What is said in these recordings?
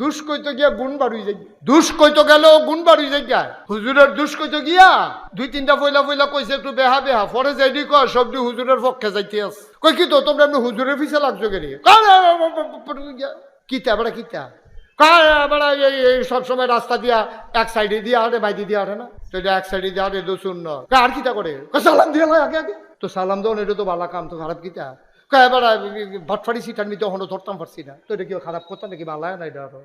দুষ কইতো গিয়া গুণ বাড়ুই যাই। দুষ কইতো গেলেও গুণ বাড়ুই যাই হুজুরের দুষ কইতো গিয়া দুই তিনটা ফইলা ফইলা কইছে একটু বেহা বেহা, পরে যাইডি কয় সবটি হুজুরের পক্ষে যাইতে আস। কই কি তো, তোমরা এমনি হুজুরের পিছে লাগছো কেন? কিতা, বেড়া কিতা? বেড়া এই এই সবসময় রাস্তা দিয়া এক সাইডে দিয়া হাঁটে বাইদি দিয়া হাঁটে না? তো এক সাইডে দিয়া দু শূন্য কয়, আর কিতা করে? সালাম দিয়া আগে আগে। তো সালাম দেওয়া এটা তো ভালো কাম, তো খারাপ কিতা? এবার ভটফাড়ি হনো ধরতাম পারছি না। তো এটা খারাপ করতাম নাকি ভালো না, এটা আরও।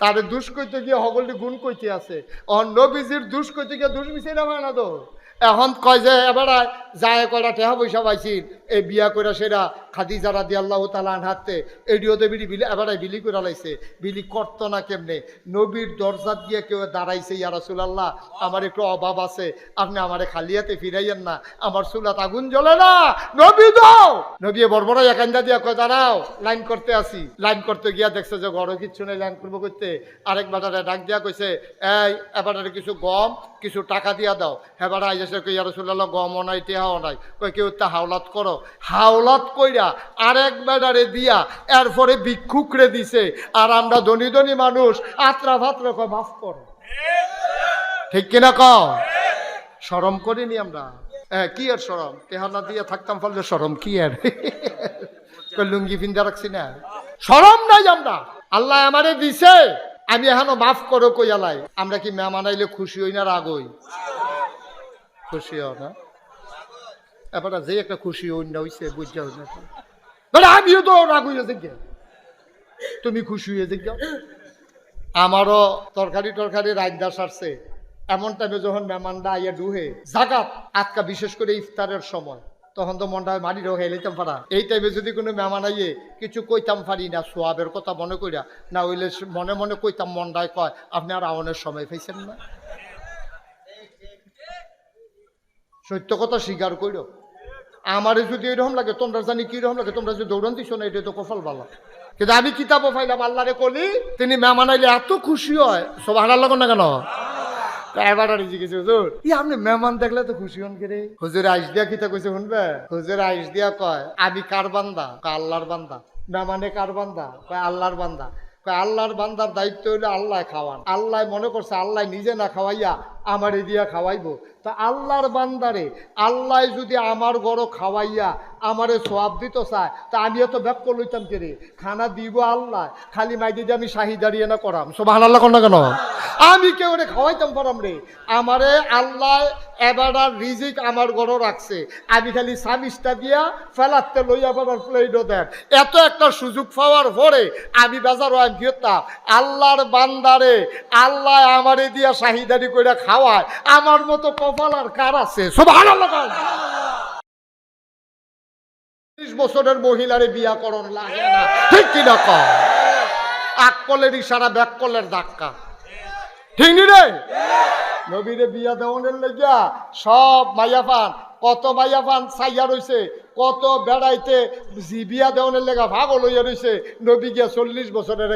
তার দুষ কইতে গিয়ে হগলটি গুণ কইতে আছে। অহন নবীজির দুষ কইতে গিয়ে দুষ মিশে না হয় না তো? এখন কয় যে, এবার যায় কয়টা টেহা পয়সা পাইছিল এই বিয়া করে সেরা খাদি যারা দিয়ে আল্লাহ তালা হাতে এডিওতে বিলি বিলি এবার বিলি করে লাইছে। বিলি করতো না কেমনে? নবীর দরজাত গিয়ে কেউ দাঁড়াইছে, ইয়া রাসূলুল্লাহ, আমার একটু অভাব আছে, আপনি আমারে খালি হাতে ফিরাইয়েন না। আমার চুলাত আগুন জ্বলে না। নবী দাও! নবী বড় একান্দা দিয়া কয়, দাঁড়াও, লাইন করতে আসি। লাইন করতে গিয়া দেখছে যে ঘরে কিচ্ছু নেই, লাইন করব করতে আরেক বাটারে ডাক দিয়া কইছে, এই এবারে কিছু গম, কিছু টাকা দিয়া দাও। এবার আইসে কই ইয়া রাসূলুল্লাহ, গমও নাই, টেহাও নাই। কই কেউ তা হাওলাত করো। হাওলাত কইরা আরেক বেড়ারে দিয়া, এরপরে ভিক্ষুকরে দিছে। আর আমরা ধনী ধনী মানুষ, আত্রা ভাত্রা কয়, মাফ করো। ঠিক কিনা কও? সরম করিনি আমরা। হ্যাঁ কি আর সরম তেহানা দিয়ে থাকতাম ফলে সরম কি আর লুঙ্গি পিন্দা রাখছি না? সরম নাই আমরা। আল্লাহ আমারে দিছে, আমি এখনও মাফ করো কইয়ালাই আমরা কি মেহমান আইলে খুশি হই না রাগ হই? খুশি হও না। এবার যে একটা খুশি অন্য হইছে, বুঝা হই না। বলে আমিও তো রাগ হইয়া দেখি তুমি খুশি হয়ে দেখি আমারও তরকারি টরকারি রাইন্দা সারছে। এমন টাইমে যখন মেহমানরা আইয়া ডুহে জাগাত আজকা বিশেষ করে ইফতারের সময়, তখন তো মনটা মারি রোগ হেলিতাম পারা এই টাইমে যদি কোনো মেহমান আইয়ে কিছু কইতাম পারি না, সোয়াবের কথা মনে করিয়া না হইলে মনে মনে কইতাম মনটায় কয়, আপনি আর আওয়ানের সময় পাইছেন না। সত্য কথা স্বীকার কইর। আমারে যদি এরকম লাগে, তোমরা জানি কি রকম লাগে, তোমরা যদি দৌড়ান দিছো না এটা তো কফল বালা কিন্তু আমি কিতাবও পাইলাম, আল্লাহরে কলি, তিনি মেহমান আইলে এত খুশি হয়। সব হারার লাগ না কেন? এবার জিজ্ঞেস হুজুর, ই আপনি মেহমান দেখলে তো খুশি হন কে রে হুজুর, আইস দিয়া কিতা কইছে, শুনবে? হুজুর, আইস দিয়া কয়, আমি কার বান্দা? আল্লাহর বান্দা। মেহমানে কার বান্দা? কয়, আল্লাহর বান্দা। আল্লাহর বান্দার দায়িত্ব হইলে আল্লাহ খাওয়ান। আল্লাহ মনে করছে, আল্লাহ নিজে না খাওয়াইয়া আমারে দিয়া খাওয়াইব। তা আল্লাহর বান্দারে, আল্লাহ যদি আমার গড় খাওয়াইয়া আমারে সোয়াব দিত চায়, তা আমিও তো ব্যাক লইতাম কে রে? খানা দিব আল্লাহ, খালি মাই দিয়ে আমি শাহি দাঁড়িয়ে না করাম। সব আল্লাহ না কেন? আমি কেউ রে খাওয়াইতাম পারাম রে। আমারে আল্লাহ এবার রিজিক আমার গড় রাখছে। আমি খালি সামিসটা দিয়া ফেলাতে লইয়া বাবার প্লেটও দেন। এত একটা সুযোগ পাওয়ার পরে আমি বাজার আমি ফিরতাম আল্লাহর বান্দারে আল্লাহ আমারে দিয়া শাহিদারি করে খাওয়ায়। আমার মতো কপাল আর কার আছে? সব আল্লাহ ত্রিশ বছরের মহিলারে বিয়া করণ লাগে না। ঠিক কিনা কম আকলের ইশারা ব্যাককলের ধাক্কা। ঠিক নি রে? নবীরে বিয়া দেওয়ানের লেগিয়া সব মাইয়া পান। কত মাইয়া পান সাইয়া রইছে, কত বেড়াইতে বিয়া দেওয়ানের লেগা ভাগল হইয়া রইছে, নবী গিয়া চল্লিশ বছরের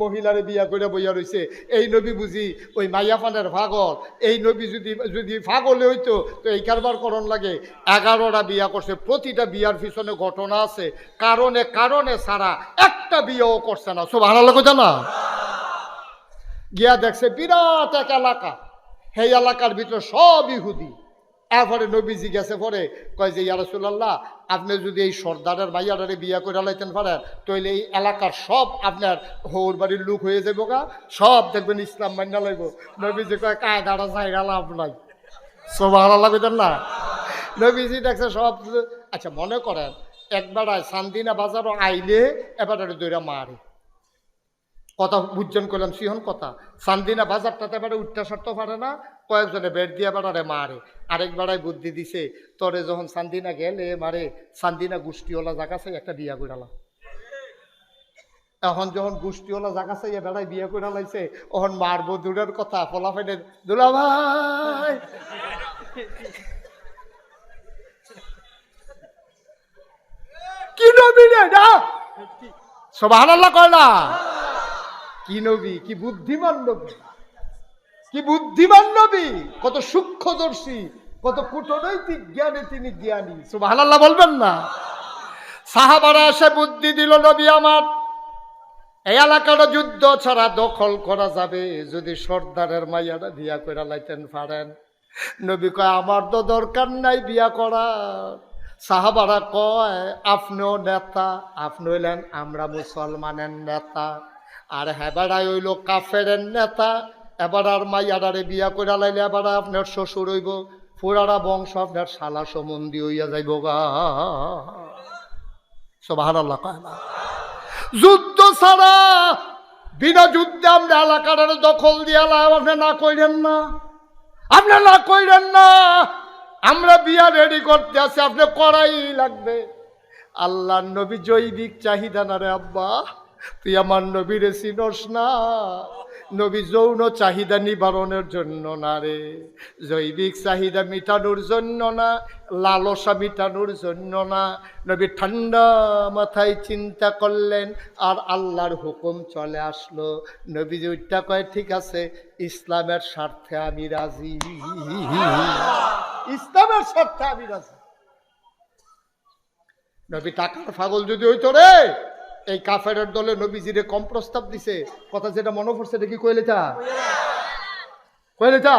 মহিলার বিয়া করে বইয়া রইছে। এই নবী বুঝি ওই মাইয়া পানের ভাগল। এই নবী যদি যদি ভাগলে হইতো, তো এই কারবার করণ লাগে। এগারোটা বিয়া করছে, প্রতিটা বিয়ার পিছনে ঘটনা আছে। কারণে কারণে ছাড়া একটা বিয়েও করছে না। সব হারালো কথা না? গিয়া দেখছে বিরাট এক এলাকা। সেই এলাকার ভিতরে সব ইহুদি। এরপরে নবীজি গেছে পরে, কয় যে ইয়ারসুল্লাহ আপনি যদি এই সর্দারের ভাইয়ারে বিয়া করে লাইতেন পারেন তাহলে এই এলাকার সব আপনার হৌর বাড়ির লোক হয়ে যাব গা, সব দেখবেন ইসলাম মান্য লাগবো নবীজি কয় কায়দাটা জায়গা লাভ নাই। সব ভালো লাগবেন না? নবীজি দেখছে সব আচ্ছা মনে করেন একবার সান্দিনা বাজারও আইলে এবারে দৈরা মারে। কথা বুঝজন করলাম সিহন কথা। সান্দিনা বাজারটাতে এবারে উঠতে সরতে পারে না, কয়েকজনে বেড দিয়ে বেড়ারে মারে। আরেক বেড়ায় বুদ্ধি দিছে, তরে যখন সান্দিনা গেলে মারে, সান্দিনা গোষ্ঠীওয়ালা জায়গা চাই একটা বিয়া করালাম এখন যখন গোষ্ঠীওয়ালা জায়গা চাই বেড়ায় বিয়া করে লাইছে ওখন মারবো দূরের কথা ফলা ফাইনে দুলা ভাই। কি নবী রে না সব কয় না? কি নবী? কি বুদ্ধিমান নবী? কি বুদ্ধিমান নবী? কত সূক্ষ্মদর্শী, কত কূটনৈতিক জ্ঞানে তিনি জ্ঞানী। সুবহানাল্লাহ বলবেন না। সাহাবারা এসে বুদ্ধি দিল, নবী আমার, এই এলাকাটা যুদ্ধ ছাড়া দখল করা যাবে। যদি সর্দারের মাইয়াটা বিয়া করে লাইতেন পারেন। নবী কয়, আমার তো দরকার নাই বিয়া করার। সাহাবারা কয়, আপনিও নেতা, আপনি হইলেন আমরা মুসলমানের নেতা। আর হেবারাই হইল কাফেরের নেতা। এবার আর মাই মাইয়াডারে বিয়া করে লাইলে এবার আপনার শ্বশুর হইব। পুরারা বংশ আপনার শালা সম্বন্ধী হইয়া যাইব গা। কয় না। যুদ্ধ ছাড়া বিনা যুদ্ধে আমরা এলাকাটার দখল দিয়ে আপনি না কইলেন না। আপনি না কইলেন না। আমরা বিয়া রেডি করতে আছি, আপনি করাই লাগবে। আল্লাহ নবী জৈবিক চাহিদা না রে আব্বা। তুই আমার নবীরে চিনস না। নবী যৌন চাহিদা নিবারণের জন্য না রে। জৈবিক চাহিদা মিটানোর জন্য না, লালসা মিটানোর জন্য না। নবী ঠান্ডা মাথায় চিন্তা করলেন, আর আল্লাহর হুকুম চলে আসলো। নবী ওইটা কয়, ঠিক আছে, ইসলামের স্বার্থে আমি রাজি। ইসলামের স্বার্থে আমি রাজি। নবী টাকার ফাগল যদি হইতো রে এই কাফেরের দলে নবীজিরে কম প্রস্তাব দিছে। কথা যেটা মনে পড়ছে, এটা কি কইলে তা? কইলে তা?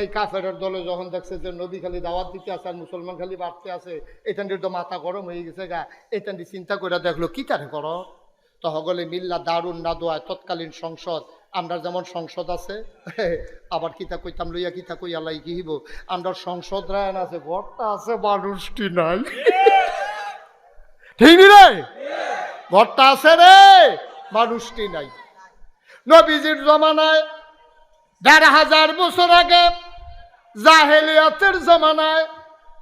এই কাফেরের দলে যখন দেখছে যে নবী খালি দাওয়াত দিতে আছে আর মুসলমান খালি বাড়তে আছে এখানটির তো মাথা গরম হয়ে গেছে গা। এখানটি চিন্তা করে দেখল, কি তারে করো? তো হগলে মিল্লা দারুণ না দোয়ায় তৎকালীন সংসদ আমরা যেমন সংসদ আছে, আবার কিতা কইতাম লইয়া কিতা কইয়া লাই কি হইব। আমরা সংসদ রায়ন আছে ঘরটা আছে মানুষটি নাই। ঠিক রে ঘরটা আছে রে, মানুষটি নাই। নবীজির জমানায় দেড় হাজার বছর আগে জাহেলিয়াতের জমানায়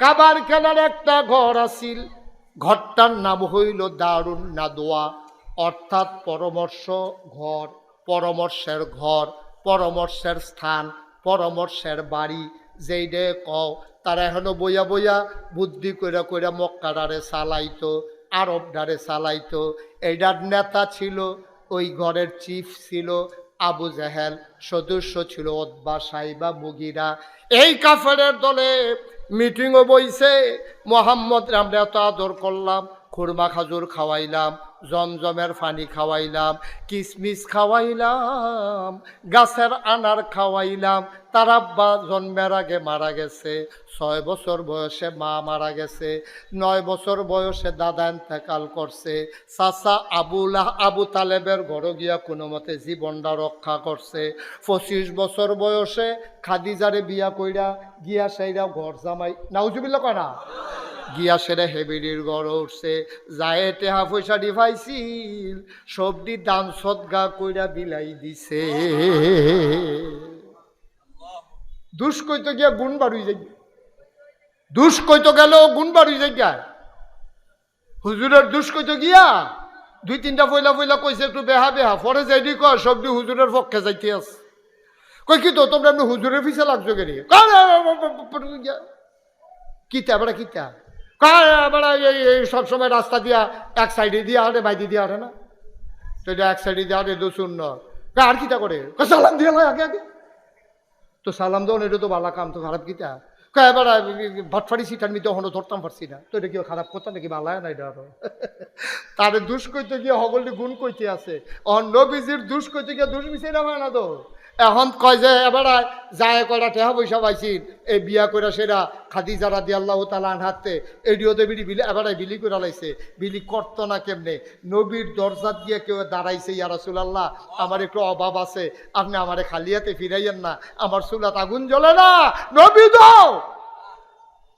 কাবার খেলার একটা ঘর আছিল। ঘরটার নাম হইল দারুণ নাদোয়া, অর্থাৎ পরামর্শ ঘর, পরামর্শের ঘর, পরামর্শের স্থান, পরামর্শের বাড়ি, যেই ডে কও, তারা এখনও বইয়া বইয়া বুদ্ধি কইরা কইরা মক্কাডারে চালাইতো। আরব ডারে চালাইতো। এইটার নেতা ছিল, ওই ঘরের চিফ ছিল, আবু জাহেল সদস্য ছিল অদ্বা সাইবা মুগিরা। এই কাফেরের দলে মিটিংও বইছে, মোহাম্মদ আমরা এত আদর করলাম, খুরমা খাজুর খাওয়াইলাম জমজমের পানি খাওয়াইলাম, কিসমিস খাওয়াইলাম, গাছের আনার খাওয়াইলাম। তার আব্বা জন্মের আগে মারা গেছে, ছয় বছর বয়সে মা মারা গেছে, নয় বছর বয়সে দাদা ইন্তেকাল করছে। চাচা আবুলাহ, আবু তালেবের ঘর গিয়া কোনো মতে জীবনটা রক্ষা করছে। পঁচিশ বছর বয়সে খাদিজারে বিয়া কইরা গিয়া সেইরা ঘর জামাই নাউজুবিল্লা কয় না? গিয়া সেরে হেবিডির গড় উঠছে। যায় টেহা পয়সা ডিভাইছিল সবটি দান সদগা কইরা বিলাই দিছে। দুষ কইতো গিয়া গুণ বাড়ুই যাই দুষ কইতো গেল গুণ বাড়ুই যাই হুজুরের দুষ কইতো গিয়া দুই তিনটা পয়লা পয়লা কইছে, একটু বেহা বেহা। পরে যাইডি কয়, সবটি হুজুরের পক্ষে যাইতে আছে। কই কি তো, তোমরা এমনি হুজুরের পিছে লাগছো কেন? কিতা, বেড়া কিতা? কার বেড়া এই সবসময় রাস্তা দিয়া এক সাইডে দিয়া আরে বাইদি দিয়া আরে না। তো এক সাইডে দিয়া আরে দু শূন্য আর কিটা করে? সালাম দিয়া লয় আগে আগে। তো সালাম দেওয়া এটা তো বালা কাম, তো খারাপ কয় এবার ভাটফাড়ি সিটার মিতে হনো ধরতাম পারছি না। তো এটা কি খারাপ কথা নাকি? বালায় না এটা আরও? তারে দুষ কইতে গিয়ে হগলটি গুণ কইতে আছে। অন্য বিজির দুষ কইতে গিয়ে দুষ মিশাই না হয় না তো? এখন কয় যে, এবার যায় কয়টা টেহা পয়সা পাইছিল এই বিয়া করে সেরা খাদি যারা দিয়ে আল্লাহ তালান হাতে এডিওতে বিলি বিলি, এবার বিলি করে লাইছে, বিলি করত না কেমনে? নবীর দরজা দিয়ে কেউ দাঁড়াইছে, ইয়া রাসূলুল্লাহ, আমার একটু অভাব আছে, আপনি আমারে খালিয়াতে ফিরাইয়েন না, আমার চুলাত আগুন জ্বলে না, নবী দাও!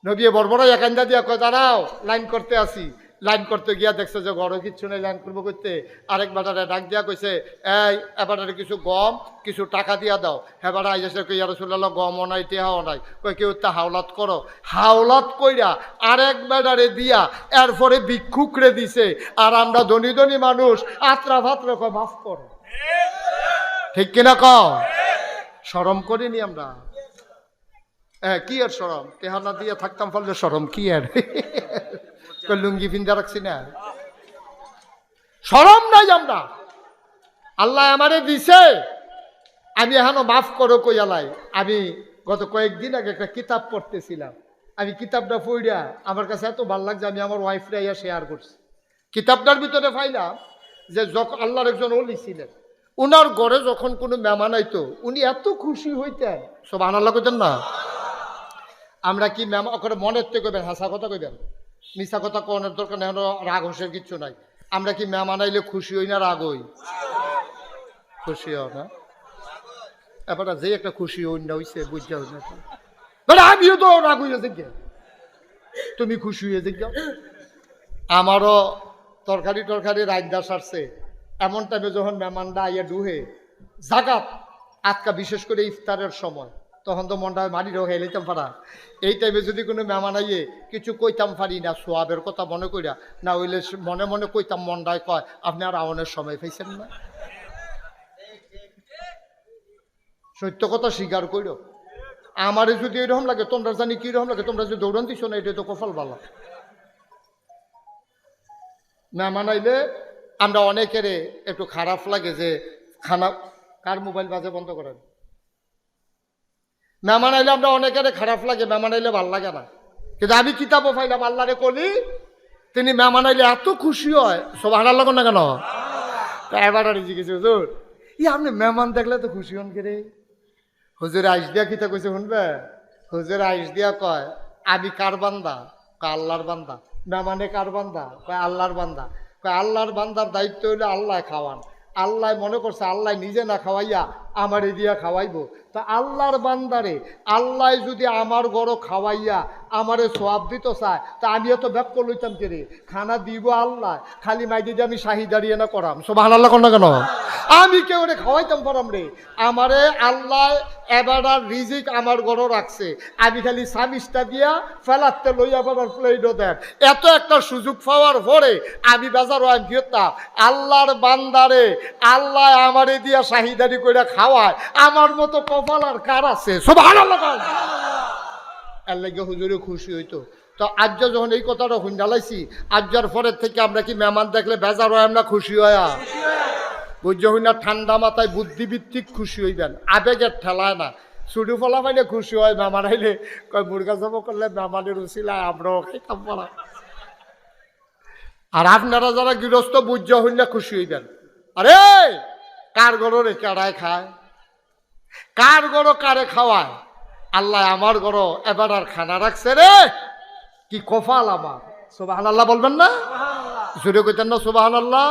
নবী বড়বড় একান্দা দিয়া কয়, দাঁড়াও, লাইন করতে আসি। লাইন করতে গিয়া দেখছে যে ঘরও কিচ্ছু নেই লাইন করব করতে আরেক বাটারে ডাক দিয়া কইছে, এই এবারে কিছু গম, কিছু টাকা দিয়া দাও। এবারে আইসে কই রসুল্লাহ গমও নাই, টেহাও নাই। কই, কেউ তা হাওলাত করো? হাওলাত কইরা আরেক বেড়ারে দিয়া এরপরে ভিক্ষুকরে দিছে, আর আমরা ধনী ধনী মানুষ, আত্রা ভাত্রা মাফ করো। ঠিক কিনা ক সরম করিনি আমরা। হ্যাঁ কি আর সরম তেহানা দিয়ে থাকতাম ফলে সরম কি আর লুঙ্গি পিন্দা রাখছি না। সরম নাই আমরা। আল্লাহ আমারে দিছে। আমি এখনও মাফ করো কইয়ালাই আমি গত কয়েকদিন আগে একটা কিতাব পড়তেছিলাম। আমি কিতাবটা পড়িয়া আমার কাছে এত ভালো লাগছে আমি আমার ওয়াইফরা ইয়া শেয়ার করছি। কিতাবটার ভিতরে পাইলাম যে যখন আল্লাহর একজন অলি ছিলেন। উনার ঘরে যখন কোনো মেহমান আইতো উনি এত খুশি হইতেন। সব আনাল্লাহ কইতেন না। আমরা কি ম্যাম ওখানে মনের থেকে কইবেন হাসা কথা কইবেন? মিশা কথা কোনের দরকার এখন রাগ হোসের কিচ্ছু নাই। আমরা কি মেহমান আইলে খুশি হই না রাগ হই? খুশি হও না। এবার যে একটা খুশি হই না হইছে বুঝতে হই না। মানে আমিও তো রাগ হইয়া দেখে। তুমি খুশি হয়ে দেখো। আমারও তরকারি টরকারি রাজদা সারছে। এমন টাইমে যখন মেহমানরা আইয়া ডুহে, জাগাত, আজকা বিশেষ করে ইফতারের সময়। তখন তো মনটা মারি রোগ হেলাইতাম পারা এই টাইমে যদি কোনো মেহমান আইয়ে কিছু কইতাম পারি না, সোয়াবের কথা মনে কইরা, না হইলে মনে মনে কইতাম, মনটায় কয়, আপনি আর আওয়ানের সময় পাইছেন না। সত্য কথা স্বীকার কইর। আমারে যদি এরকম লাগে, তোমরা জানি কি রকম লাগে, তোমরা যদি দৌড়ান দিছো না এটা তো কফল ভালো মেহমান আইলে আমরা অনেকের একটু খারাপ লাগে যে, খানা কার মোবাইল বাজে বন্ধ করেন? মেহমান আইলে আমরা অনেকের খারাপ লাগে, মেহমান আইলে ভালো লাগে না। কিন্তু আমি কিতাবও পাইলাম আল্লাহরে কলি, তিনি মেহমান আইলে এত খুশি হয় সব হারার লাগুন না কেন? এবার আর হুজুর ই আপনি মেহমান দেখলে তো খুশি হন রে হুজুর, আইস দিয়া কিতা কইছে শুনবে? হুজুর, আইস দিয়া কয়, আমি কার বান্দা? কয়, আল্লাহর বান্দা। না মানে কার বান্দা? কয়, আল্লাহর বান্দা। কয়, আল্লাহর বান্দার দায়িত্ব হইলে আল্লাহ খাওয়ান। আল্লাহ মনে করছে, আল্লাহ নিজে না খাওয়াইয়া আমারে দিয়া খাওয়াইবো। তা আল্লাহর বান্দারে, আল্লাহ যদি আমার গড় খাওয়াইয়া আমারে সোয়াব দিত চায়, তা আমিও তো ব্যাক লইতাম কে রে খানা দিব আল্লাহ, খালি মাই দিয়ে আমি শাহি দাঁড়িয়ে না করাম। সব আল্লাহ কর না কেন? আমি কেউ রে খাওয়াইতাম পারাম রে। আমারে আল্লাহ এবার রিজিক আমার গড় রাখছে। আমি খালি সামিসটা দিয়া ফেলাতে লইয়া বাবার প্লেটও দেন। এত একটা সুযোগ পাওয়ার পরে আমি বাজার আমি গিয়েতাম আল্লাহর বান্দারে, আল্লাহ আমারে দিয়া শাহিদারি করে খাওয়ায়। আমার মতো কপাল আর কার আছে? লাগে হুজুরে খুশি হইতো। তো আজ যখন এই কথাটা হুঞ্জালাইছি আজ্জার পরের থেকে আমরা কি মেহমান দেখলে বেজার হয় আমরা খুশি হইয়া বুঝতে হই না, ঠান্ডা মাথায় বুদ্ধিভিত্তিক খুশি হইবেন। আবেগের ঠেলায় না। ছুটি ফলা পাইলে খুশি হয়, মেহমান আইলে কয়, মুরগা জব করলে মেহমানের উচিলায় আমরাও খাইতাম পারা আর আপনারা যারা গৃহস্থ বুঝ হইন না, খুশি হইবেন। আরে, কার গরো রে কারায় খায়? কার গরো কারে খাওয়ায়? আল্লাহ আমার গরো এবার আর খানা রাখছে রে। কি কফাল আমার। সুবাহান আল্লাহ বলবেন না? জুড়ে কইতেন না সুবাহান আল্লাহ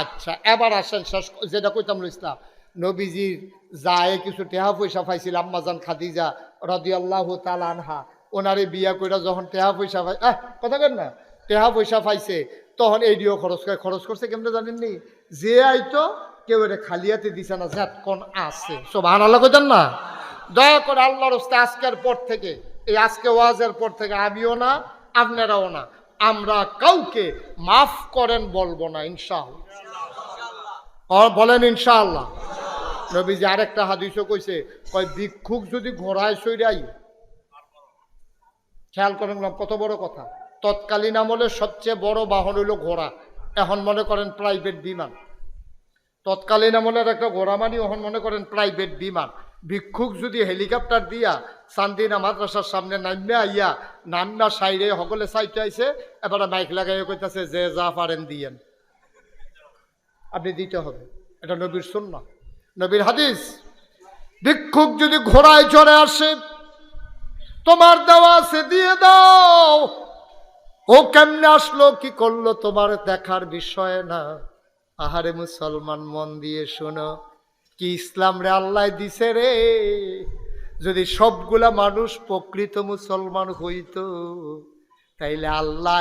আচ্ছা এবার আসেন শেষ যেটা কইতাম ইসলাম। নবীজির যায় কিছু টেহা পয়সা পাইছিল আম্মাজান খাদিজা রদি আল্লাহ তাল আনহা। ওনারে বিয়া কইরা যখন টেহা পয়সা পাই আহ কথা কেন না? টেহা পয়সা পাইছে তখন এই দিয়েও খরচ করে খরচ করছে কেমনে জানেননি? যে আইতো কেউ এটা খালিয়াতে দিছে না আছে। না? দয়া করে আল্লাহর হস্তে আজকের পর থেকে, এই আজকে ওয়াজের পর থেকে আমিও না, আপনারাও না, আমরা কাউকে মাফ করেন বলব না, ইনশাআল্লাহ। বলেন ইনশাআল্লাহ। আরেকটা হাদিসও কইছে, কয়, ভিক্ষুক যদি ঘোড়ায় সইরাই খেয়াল করেন কত বড় কথা। তৎকালীন আমলে সবচেয়ে বড় বাহন হইল ঘোড়া। এখন মনে করেন প্রাইভেট বিমান। তৎকালীন আমলের একটা ঘোড়া মানি এখন মনে করেন প্রাইভেট বিমান। ভিক্ষুক যদি হেলিকপ্টার দিয়া চান্দিনা মাদ্রাসার সামনে নামিয়া আইয়া নামিয়া সাইডে সকলে সাইটে আইছে, এবারে মাইক লাগাইয়া কইতাছে, যে যা পারেন দিয়েন। আপনি দিতে হবে। এটা নবীর শূন্য নবীর হাদিস, ভিক্ষুক যদি ঘোড়ায় চড়ে আসে, তোমার দেওয়া সে দিয়ে দাও। ও কেমনে আসলো, কি করল, তোমার দেখার বিষয় না। আহারে মুসলমান মন দিয়ে শোনো, কি ইসলাম রে আল্লাহ দিছে রে? যদি সবগুলা মানুষ প্রকৃত মুসলমান হইতো, তাইলে আল্লাহ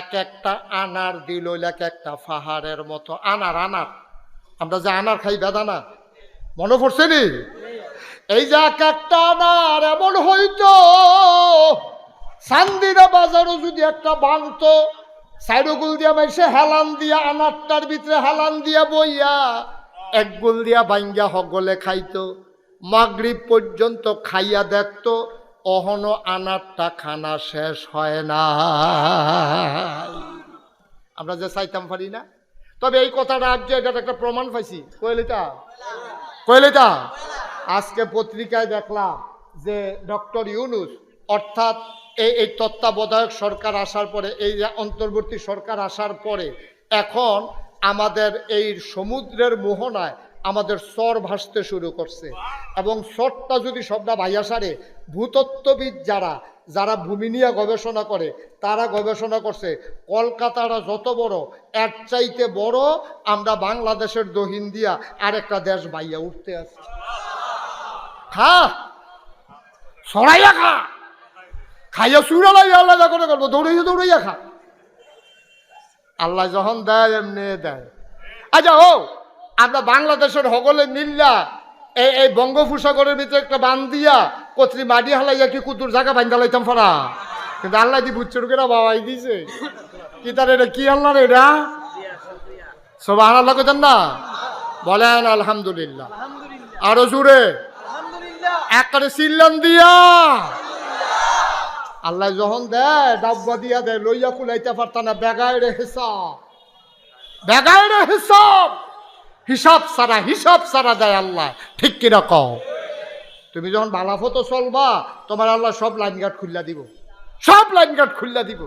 এক একটা আনার দিল, এক একটা পাহাড়ের মতো আনার আনার। আমরা যে আনার খাই বেদানা মনে পড়ছে নি? এই যে এক একটা আনার এমন হইতো সান্দিরা বাজারও যদি একটা বানতো সাইডগুল দিয়া মাইসে হেলান দিয়া আনারটার ভিতরে হেলান দিয়া বইয়া, এক গুল দিয়া বাঙ্গা হগলে খাইতো। মাগরিব পর্যন্ত খাইয়া দেখতো, অহনো আনারটা খানা শেষ হয় না আমরা যে চাইতাম পারি না। তবে এই কথাটা আজ যে এটার একটা প্রমাণ পাইছি। কইলিতা কইলিতা আজকে পত্রিকায় দেখলাম যে ডক্টর ইউনুস, অর্থাৎ এই এই তত্ত্বাবধায়ক সরকার আসার পরে, এই অন্তর্বর্তী সরকার আসার পরে, এখন আমাদের এই সমুদ্রের মোহনায় আমাদের স্বর ভাসতে শুরু করছে। এবং স্বরটা যদি সবটা ভাইয়া সারে, ভূতত্ত্ববিদ যারা যারা ভূমি নিয়ে গবেষণা করে, তারা গবেষণা করছে কলকাতারা যত বড়, এর চাইতে বড় আমরা বাংলাদেশের দহিন দিয়া আরেকটা দেশ ভাইয়া উঠতে আছি খা সরাইয়া খা! খাইয়া চুরা লাগে আল্লাহ যা করে করব দৌড়াইয়া দৌড়াইয়া খা। আল্লাহ যখন দেয় এমনি দেয়। আচ্ছা ও আমরা বাংলাদেশের হগলে মিল্লা এই এই বঙ্গোপসাগরের ভিতরে একটা বান দিয়া কত্রি মাটি হালাইয়া কি কুতুর জায়গা বান্ধা লাইতাম ফরা কিন্তু আল্লাহ দি বুচ্চর করে বাবাই দিছে। কি তার এটা কি আল্লাহ রে এটা? সবাই আল্লাহ কেতেন না? বলেন আলহামদুলিল্লাহ। আরও জুড়ে একবারে সিল্লান দিয়া। আল্লাহ যখন দেয় ডাব্বা দিয়া দেয়, লইয়া কুলাইতে পারত না বেগায় হিসাব। বেগায় হিসাব। হিসাব সারা হিসাব সারা দেয় আল্লাহ। ঠিক কিনা কও? তুমি যখন ভালাফতো চলবা, তোমার আল্লাহ সব লাইন গার্ড খুললা দিব। সব লাইন গার্ড খুললা দিব।